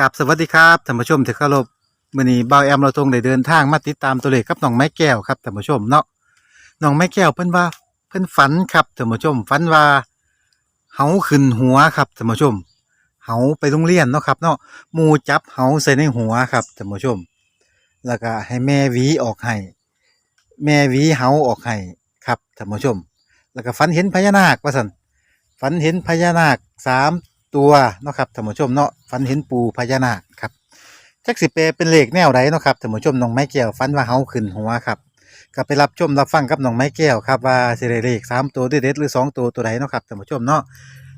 กับสวัสดีครับท่านผู้ชมที่เคารพมื้อนี้บ่าวแอมเราทงได้เดินทางมาติดตามตัวเลขกับน้องไม้แก้วครับท่านผู้ชมเนาะน้องไม้แก้วเพิ่นว่าเพิ่นฝันครับท่านผู้ชมฝันว่าเหาขึ้นหัวครับท่านผู้ชมเหาไปโรงเรียนเนาะครับเนาะหมูจับเหาใส่ในหัวครับท่านผู้ชม แล้วก็ให้แม่หวีออกให้แม่หวีเหาออกให้ครับท่านผู้ชม แล้วก็ฝันเห็นพญานาคว่าซั่นฝันเห็นพญานาคสาม ตัวเนาะครับท่านผู้ชมเนาะฝันเห็นปู่พญานาคครับจักสิเปลเป็นเลขแนวใดเนาะครับท่านผู้ชมน้องไม้แก้วฝันว่าเฮาขึ้นหัวครับก็ไปรับชมรับฟังกับน้องไม้แก้วครับว่าสิได้เลขสามตัวเด็ดๆหรือสองตัวตัวใดเนาะครับท่านผู้ชมเนาะ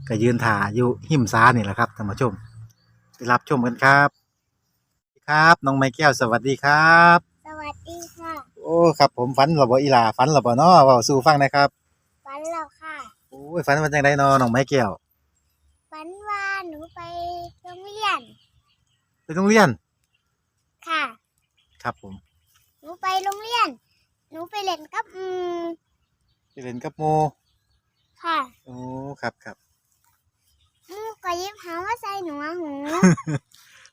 ก็ยืนถ่าอยู่หิมซานี่แหละครับท่านผู้ชมไปรับชมกันครับ ครับน้องไม้แก้วสวัสดีครับ สวัสดีค่ะโอ้ครับผมฝันหรอบ่อีหลาฝันหรอบ่เนาะเว้าสู่ฟังหนะครับ ฝันแล้วค่ะ โอ้ยฝันว่าจังไดเนาะน้องไม้แก้วฝันว่า หนูไปโรงเรียน ไปโรงเรียน ค่ะ ครับผม หนูไปโรงเรียน หนูไปเล่นกับอืมไปเล่นกับโมค่ะโอ้ครับครับหมูก็ยิบหาว่าใส่หนูหู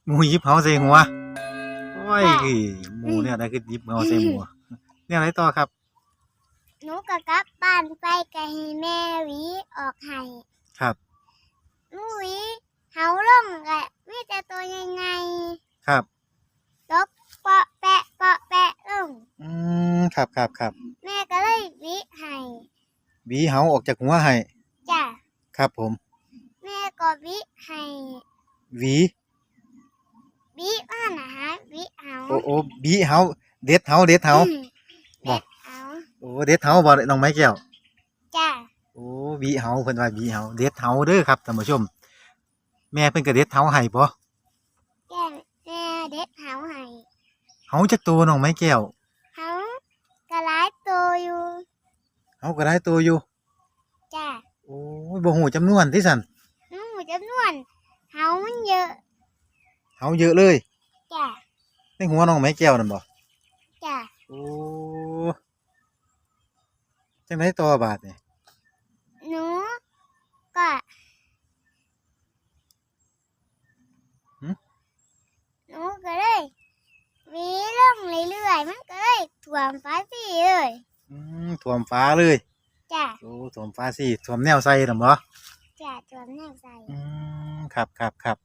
หมูหยิบเฮาใส่หัวโอ้ยหมูเนี่ยได้คือหยิบเฮาใส่หัว เนี่ยอะไรต่อครับ หนูก็กลับบ้านไปก็ให้แม่หวีออกให้ครับ หนูหวี เฮาลงก็มีแต่ตัวใหญ่ครับๆตกเปาะแปะเปาะแปะลงอืมครับครับครับแม่ก็เลยหวีให้หวีเฮาออกจากหัวให้จ้ะครับผมแม่ก็หวีให้หวีหวีว่านะฮะหวีเฮาโอ้โอ้บีเฮาเด็ดเฮาเด็ดเฮาอืมบอเด็กกเอาโอ้เด็ดเฮาบ่น้องไม้แก้ว จ้าโอ้บีเฮาเพิ่นว่าบีเฮาเด็ดเฮาเด้อครับท่านผู้ชม แม่เพิ่นก็เด็ดเฮาให้บ่แก้แม่เด็กเฮาให้เฮาจักตัวน้องไม้แก้วเฮากระไรโตวอยู่เฮาก็ได้ตัวอยู่จ้าโอ้ยบ่ฮู้จำนวนที่สั่นหนูจำนวนเฮามันเยอะเฮาเยอะเลยจ้าในหัวน้องไม้แก้วนั่นบ่จ้าโอ้จังไดต่อบาดนี่หนูก็ หึ ห นูก็เลยวีลงเรื่อยๆมันก็เลยถ่วมฟ้าสีเลยอืมท่วมฟ้าเลยจ้าโอ้ท่วมฟ้าสิท่วมแนวใส่นั่นบ่จ้าถ่วมแนวใส่อืมครับครับครับ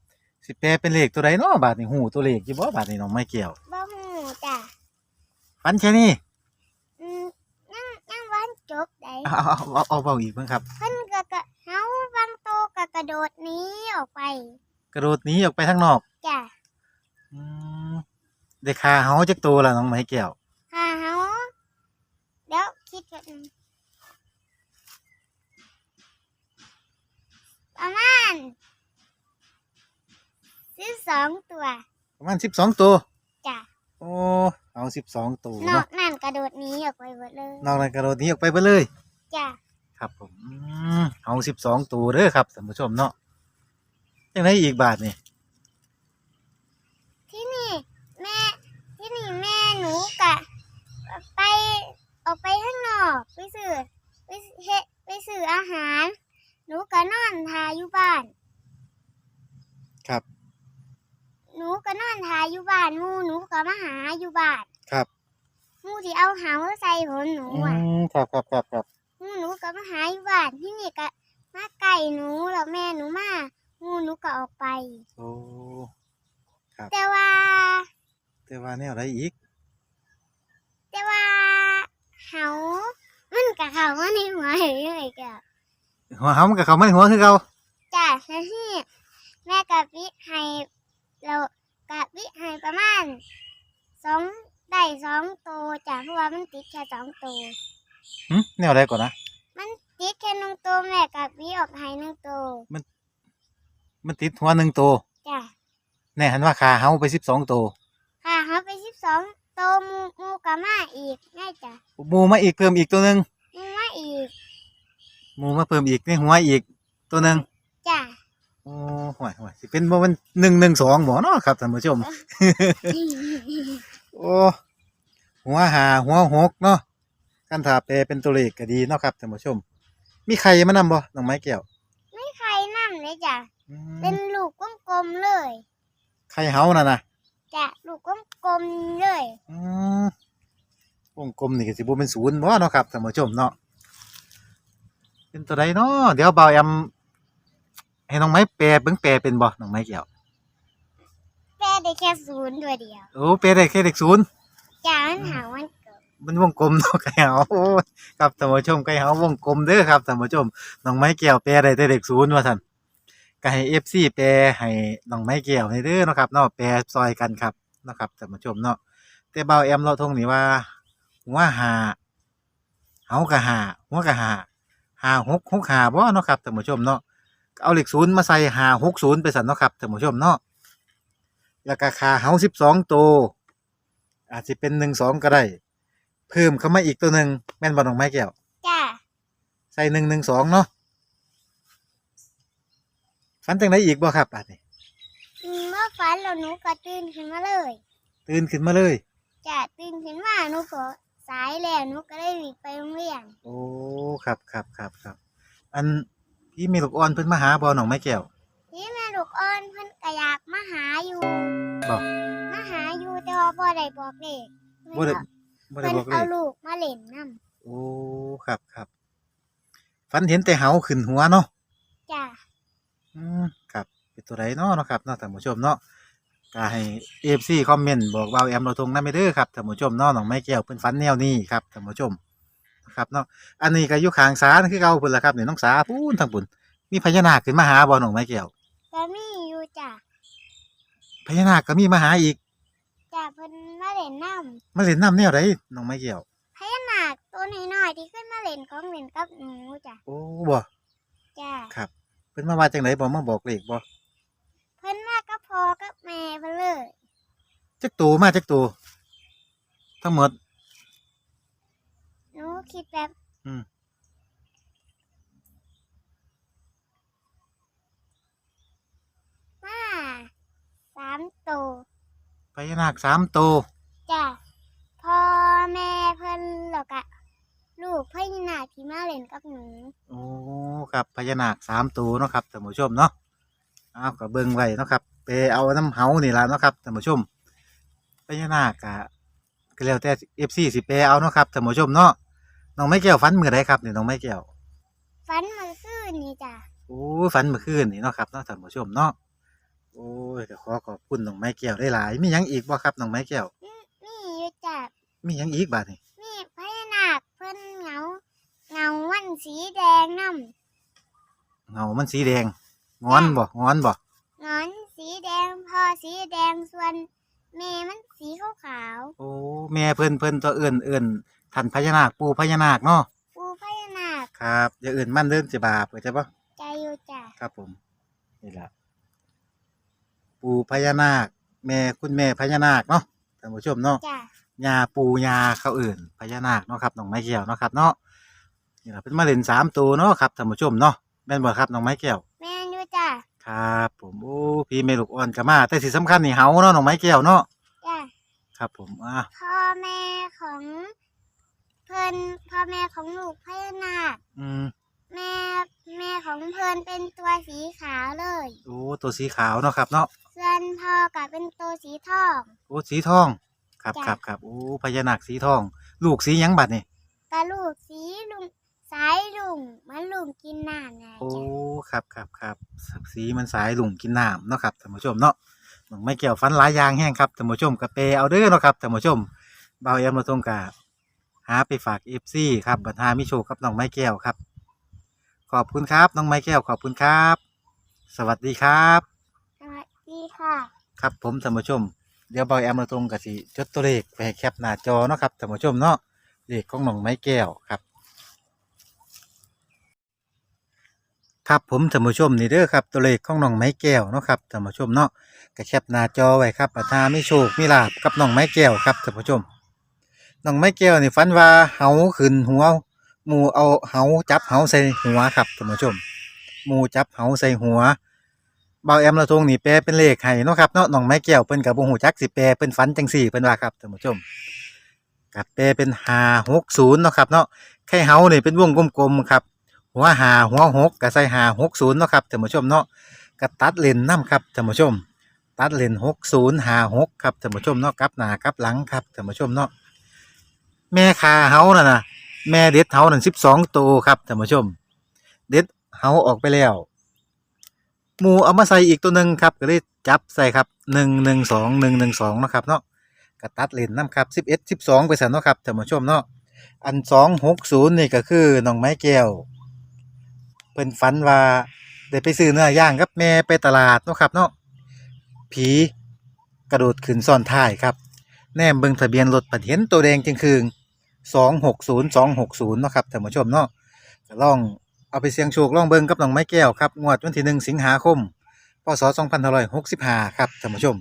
สิแปลเป็นเลขตัวใดเนาะบาดนี่ฮู้ตัวเลขอยู่บ่บาดนี่น้องไม้แก้วบ่หูจ้าฟันแค่นี้อืมนั่งนั่งวันจบได้เอาเอาเอาเอาเบาอีกเบิ่งครับเพิ่นก็กะเฮาบางโตก็กระโดดหนี้ออกไป กระโดดหนีออกไปข้างนอกจ้า อืมได้ค่าเฮาจักตัวละน้องไม้แก้วค่ะเฮาเดี๋ยวคิดกันงประมาณสิบสองตัวประมาณ12ตัวจ้ะโอ้เอา12ตัวนอเนาะกนั่นกระโดดหนี้ออกไปหมดเลยนอกนั้นกระโดดหนีออกไปเบิดเลย จ้ะครับผมอืมเอาสิบสองตัวเด้อครับท่านผู้ชมเนาะยังไงอีกบาทนี่ ที่นี่แม่ที่นี่ แม่หนูกะไปออกไปข้างนอกไปซื้อไปเฮ็ดไปซื้ออาหาร หนูก็นอนทาอยู่บ้าน ครับ หนูก็นอนทาอยู่บ้านหมูหนูก็มาหาอยู่บ้านครับหมูที่เอาหาใส่ผลหนูอือะมครับครับครับครับหมูหนูก็มาหาอยู่บ้านที่นี่ก็มาไก่หนูแล้วแม่หนูมาหมูหนูก็ออกไป โอ้แต่ว่า แต่ว่าแนวอะไรอีก แต่ว่าเขามันกับเขามาในหัวเรื่อยๆก็หัวเฮามันกับเขาไม่หัวคือเขาจ้ะแล้วที่แม่กับวิให้เรากับวิให้ประมาณสองได้สองตัวจ้ะเพราะว่ามันติดแค่สองตัวหึแนวอะไรก่อนนะมันติดแค่หนึ่งตัวแม่กับวิออกให้หนึ่งตัวมันติดหัวหนึ่งตัวจ้ะแน่หันว่าขาเฮาไปสิบสองตัวค่ะเขาไป สิบสองตัวหมูหมูกับมาอีกง่ายจ้ะหมูมาอีกเพิ่มอีกตัวหนึ่งหมูมาอีกหมูมาเพิ่มอีกในหัวอีกตัวหนึ่งจ้ะโอ้ห่วยห่วยสิเป็นบ่มันหนึ่งหนึ่งสองหมอเนาะครับท่านผู้ชม โอ้หัวหาหัวหกเนาะกันถาแปลเป็นตัวเลขก็ดีเนาะครับท่านผู้ชม มีใครมานำบ่น้องไม้แก้วไม่ใครนั่นเลยจ้ะอืเป็นมลูกกลมๆเลยไข่เฮานั่นน่ะจ้ะลูกก ลมๆเลยอืมวงกลมนี่ก็สิบ่เป็นศูนย์บ่เนาะครับท่านผู้ชมเนาะเป็นตัวใดเนาะเดี๋ยวเบาแอมให้น้องไม้แปลเบิ่งแปลเป็นบ่น้องไม้แก้วแปลได้แค่ศูนย์ตัวเดียวโอ้แปลได้แค่เลขศูนย์จ้ะมันหาวันเกิดมันวงกลมเนาะไก่เฮาโอ้ยครับท่านผู้ชมไก่เฮาวงกลมเด้อครับท่านผู้ชมน้องไม้แก้วแปลได้แต่เลขศูนย์ว่าซั่นก็ให้ FC แปลให้น้องไม้แก้วให้เด้อเนาะครับเนาะแปลซอยกันครับเนาะครับท่านผู้ชมเนาะแต่เบาแอมเราทงนี่ว่าหัวหาเฮาก็หาหัวก็หาหาหกหกหาบ่เนาะครับท่านผู้ชมเนาะเอาเลขศูนย์มาใส่หาหกศูนย์ไปสั่นเนาะครับท่านผู้ชมเนาะแล้วก็ขาเฮาสิบสองตัวอาจจะเป็นหนึ่งสองก็ได้เพิ่มเข้ามาอีกตัวหนึ่งแม่นบอลของไม้แก้วจ้ะใส่หนึ่งหนึ่งสองเนาะฝันจังไดอีกบ่ครับอันนี้ อืมเมื่อฝันแล้วหนูก็ตื่นขึ้นมาเลยตื่นขึ้นมาเลยจ้ะตื่นขึ้นมาหนูก็สายแล้วหนูก็ได้วิ่งไปโรงเรียนโอ้ครับครับครับครับ อันพี่มีลูกอ่อนเพิ่นมาหาบอลของไม้แก้วที่แม่ลูกอ่อนเพิ่นก็อยากมาหาอยู่บ่มาหาอยู่แต่ว่าบ่ได้บอกเลขบ่ได้บ่เพิ่ได้นบอกเลเอายลูกมาเล่นนํโอ้ครับครับฝันเห็นแต่เหาขึ้นหัวเนาะจ้ะอืมครับ เป็นตัวใดเนาะเนาะครับเนาะท่านผู้ชมเนาะก็ให้เอฟซีคอมเมนต์บอกว่าแอมเราทงนั่นไม่เด้อครับท่านผู้ชมเนาะน้องไม้แก้วเพิ่นฝันแนวนี้ครับท่านผู้ชมนะครับเนาะอันนี้ก็อยู่ข้างศาลคือเก่าพุ่นล่ะครับนี่น้องสาพูนทางปุ่นมีพญานาคขึ้นมาหาบ่น้องไม้แก้วก็มีอยู่จ้ะพญานาคก็มีมาหาอีกจ้ะเพิ่นมาเล่นน้มาเล่นน้ำแนวใดน้องไม้แก้วำพญานาคตัวน้อยๆที่ขึ้นมาเล่นของเล่นกับหนูจ้ะโอ้บ่จ้ะครับเพิ่นมาว่าจังไดบ่มาบอกเลขบ่เพิ่นมากับ พ่อกับแม่เพิ่นเลยจักตัวมาจักตัวทั้งหมด หนูคิดแบบอืม มาสามตัวพญานาคสามตัวจ้ะพ่อแม่เพิ่นแล้วก็ลูกพญานาคที่มาเล่นกับหนูโอ้ครับพญานาคสามตัวเนาะครับท่านผู้ชมเนาะเอาก็เบิ่งไว้เนาะครับ ไปเอาน้ำเฮานี่ละเนาะครับท่านผู้ชมพญานาคก็ก็แล้วแต่เอฟซีสิไปเอาเนาะครับท่านผู้ชมเนาะน้องไม้แก้วฝันมือใดครับนี่น้องไม้แก้วฝันเมื่อคืนนี่จ้ะโอ้ฝันเมื่อคืนนี่เนาะครับเนาะท่านผู้ชมเนาะโอ้ยก็ขอขอบคุณน้องไม้แก้วได้หลายๆมีหยังอีกบ่ครับน้องไม้แก้วมีมีอยู่จ้ะมีหยังอีกบาดนี่มีพญานาคเพิ่นเหงาเหงาวันสีแดงนำเงามันสีแดงงอนบ่งอนบ่หงอน สีแดงพอสีแดงส่วนแม่มันสีขาวโอ้แม่เพิ่นเพิ่นตัวเอื่นเอื่นท่านพญานาคปู่พญานาคเนาะๆปูพญานาคครับอย่าอื่นมันเดินจะบาปเข้าใจปะใจอยู่จ้ะครับผมนี่แหละปู่พญานาค แม่คุณแม่พญานาคเนาะท่านผู้ชมเนาะ จ้ะยาปู่ยาเขาอื่นพญานาคเนาะครับน้องไม้แก้วเนาะครับเนาะนี่แหละเป็นมาเล่นสามตัวเนาะครับท่านผู้ชมเนาะแม่นบ่ครับน้องไม้แก้วแม่นอยู่จ้ะ ครับผมโอ้พี่เมลูกอ่อนก็มา แต่ที่สำคัญนี่เฮาเนาะน้องไม้แก้วเนาะจ้ะครับ ผมอะพ่อแม่ของเพิ่นพ่อแม่ของลูกพญานาคอืมแม่แม่ของเพิ่นเป็นตัวสีขาวเลย โอ้ตัวสีขาวเนาะครับเนาะส่วนพ่อกับเป็นตัวสีทอง โอ้สีทอง ครับจ้ะ ครับครับโอ้พญานาคสีทอง ลูกสีหยังบัดนี่กะลูกสีลุงสายลุงเหมันลุงกินน้ำไงโอ้จ้ะครับครับครับ สีมันสายหลุมกินน้ำเนาะครับท่านผู้ชมเนาะมันไม่เกี่ยวฟันหลายอย่างแห้งครับท่านผู้ชมกระเปเอาเด้อเนาะครับท่านผู้ชมเบาแอมมาตรงกาหาไปฝากเอฟซีครับบัตหามิโชคกับน้องไม้แก้วครับ ขอบคุณครับน้องไม้แก้วขอบคุณครับ สวัสดีครับสวัสดีค่ะครับผมท่านผู้ชมเดี๋ยวเบาแอมมาตรงกับสิจดตัวเลขไปให้แคปหน้าจอเนาะครับท่านผู้ชมเนาะเลขของน้องไม้แก้วครับ ครับผมท่านผู้ชมนี่เด้อครับตัวเลขของน้องไม้แก้วเนาะครับท่านผู้ชมเนาะก็แคปหน้าจอไว้ครับปัทาไม่โชคมีลาบกับน้องไม้แก้วครับท่านผู้ชมน้องไม้แก้วนี่ฝันว่าเหาขึ้นหัวหมูเอาเหาจับเหาใส่หัวครับท่านผู้ชมหมูจับเหาใส่หัวเบาแอมละทงนี่แปลเป็นเลขให้เนาะครับเนาะน้องไม้แก้วเพิ่นกับบ่ฮู้จักสิแปลเป็นฝันจังซี่เพิ่นว่าครับท่านผู้ชมกับแปลเป็น560เนาะครับเนาะไข่เหาเนี่เป็นวงกลมๆครับ หัวหาหัวหกก็ใส่หาหกศูนย์เนาะครับท่านผู้ชมเนาะก็ตัดเลนน้ำครับท่านผู้ชม ตัดเลนหกศูนย์หาหกครับท่านผู้ชมเนาะกลับหน้ากลับหลังครับท่านผู้ชมเนาะแม่คาเฮาน่ะนะแม่เด็ดเฮานั่นสิบสองตัวครับท่านผู้ชม เด็ดเฮาออกไปแล้วหมูเอามาใส่อีกตัวหนึ่งครับก็เลยจับใส่ครับหนึ่งหนึ่งสองหนึ่งหนึ่งสองนะครับเนาะก็ตัดเลนน้ำครับสิบเอ็ดสิบสองไปสันเนาะครับท่านผู้ชมเนาะอันสองหกศูนย์นี่ก็คือน้องไม้แก้ว เพิ่นฝันว่าได้ไปซื้อเนื้อย่างกับแม่ไปตลาดเนาะครับเนาะผีกระโดดขึ้นซ้อนท้ายครับ แนมเบิ่งทะเบียนรถผัดเห็นตัวแดงจึงคืงสองหกศูนย์สองหกศูนย์เนาะครับท่านผู้ชมเนาะก็ลองเอาไปเสี่ยงโชคลองเบิ่งกับน้องไม้แก้วครับงวดวันที่หนึ่งสิงหาคมพศสองพันหกสิบห้าครับท่านผู้ชม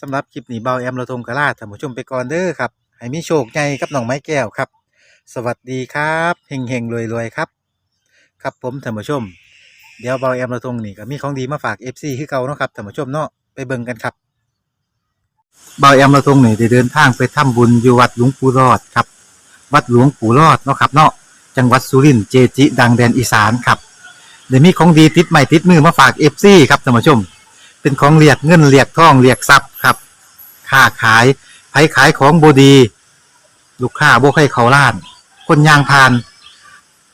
สำหรับคลิปนี้เบาแอมเราทงกะลาท่านผู้ชมไปก่อนเด้อครับให้มีโชคใหญ่กับน้องไม้แก้วครับ สวัสดีครับเฮงเฮงรวยรวยครับ ครับผมท่านผู้ชม เดี๋ยวเบาแอมเราทงนี่ก็มีของดีมาฝาก FC คือเก่าเนาะครับท่านผู้ชมเนาะไปเบิ่งกันครับเบาแอมเราทงนี่ได้เดินทางไปทำบุญอยู่วัดหลวงปู่รอดครับ วัดหลวงปู่รอดเนาะครับเนาะจังหวัดสุรินทร์เจจิ ดังแดนอีสานครับเดี๋ยวมีของดีติดใหม่ติดมือมาฝาก FC ครับท่านผู้ชม เป็นของเรียกเงินเรียกทองเรียกทรัพย์ครับค้าขายไผขายของบดี ลูกค้าบ่ให้เขาล้าน คนยางพาน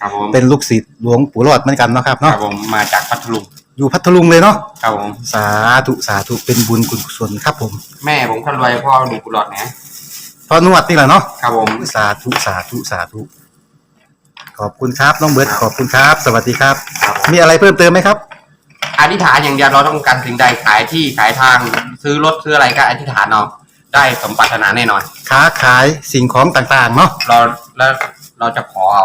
ครับผมเป็นลูกศิษย์หลวงปู่รอดเหมือนกันเนาะครับครัเนาะบผมมาจากพัทลุงอยู่พัทลุงเลยเนาะครับผมสาธุสาธุเป็นบุญกุศลครับผมแม่ผมคนรวยพ่อหนุ่มกุหลาบนะพอนวดนี่แหละเนาะครับผม สาธุสาธุสาธุขอบคุณครับน้องเบิร์ดขอบคุณครับ สวัสดีครับ ครับผม มีอะไรเพิ่มเติมไหมครับ อธิษฐานอย่างเดียวเราต้องการสิ่งใดขายที่ขายทางซื้อรถซื้ออะไรก็อธิษฐานเอาได้สมปรารถนาแน่นอน ค้าขายสิ่งของต่างๆเนาะเราแล้วเราจะขอเอา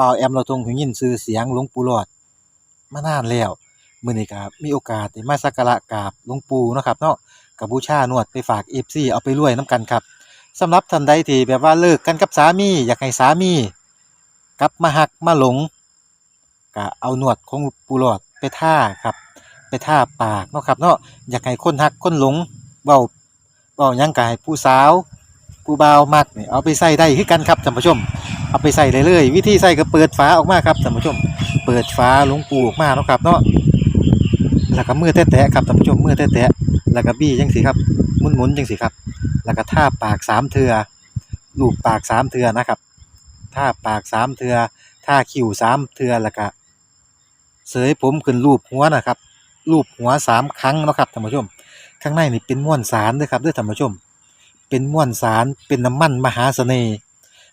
บ่าวแอมเราทรงหูยินชื่อเสียงหลวงปู่หลอดมานานแล้วมื้อนี้ก็มีโอกาสได้มาสักการะกราบหลวงปู่เนาะครับเนาะกับบูชานวดไปฝาก FC เอาไปรวยนํกันครับสำหรับท่านใดที่แบบว่าเลิกกันกับสามี อยากให้สามีกลับมาหักมาหลงก็เอาหนวดของปูหลอดไปท่าครับ ไปท่าปากเนาะครับเนาะอยากให้คนหักคนหลงเว้าเว้ายังก็ให้ผู้สาวผู้บ่าวมักเนี่ยเอาไปใส่ได้คือกันครับท่านผู้ชม เอาไปใส่เลยเลย วิธีใส่ก็เปิดฝาออกมาครับท่านผู้ชม เปิดฝาหลวงปูออกมาเนาะครับเนาะแล้วก็มือแตะๆครับท่านผู้ชมมือแตะๆแล้วก็บี้จังสิครับหมุนๆจังสิครับ แล้วก็ท่าปากสามเทือลูบปากสามเทือนะครับท่าปากสามเทือท่าคิ้วสามเทื่อแล้วก็เสยผมขึ้นรูปหัวนะครับรูปหัวสามครั้งเนาะครับท่านผู้ชม ข้างในนี่เป็นม้วนสารด้อครับด้อท่านผู้ชม เป็นม้วนสารเป็นน้ำมันมหาเสน่ห์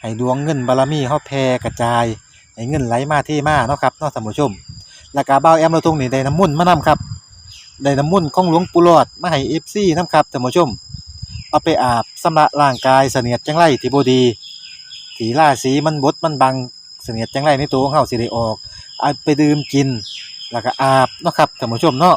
ให้ดวงเงินบารมีเฮาแผ่กระจายให้เงินไหลมาเทมาเนาะครับเนาะท่านผู้ชมแล้วก็บ่าแอมเราตรงนี้ได้น้ำมุ่นมานํครับได้น้ำมุ่นของหลวงปู่หลอดมาให้ FC นํครับท่านผู้ชม เอาไปอาบสำระร่างกายเสนียดจังไรที่บดีที่าศีมันบดมันบังเสนียดจังไรในตัวของเฮาสิได้ออกเอาไปดื่มกิน แล้วก็อาบเนาะครับท่านผู้ชมเนาะ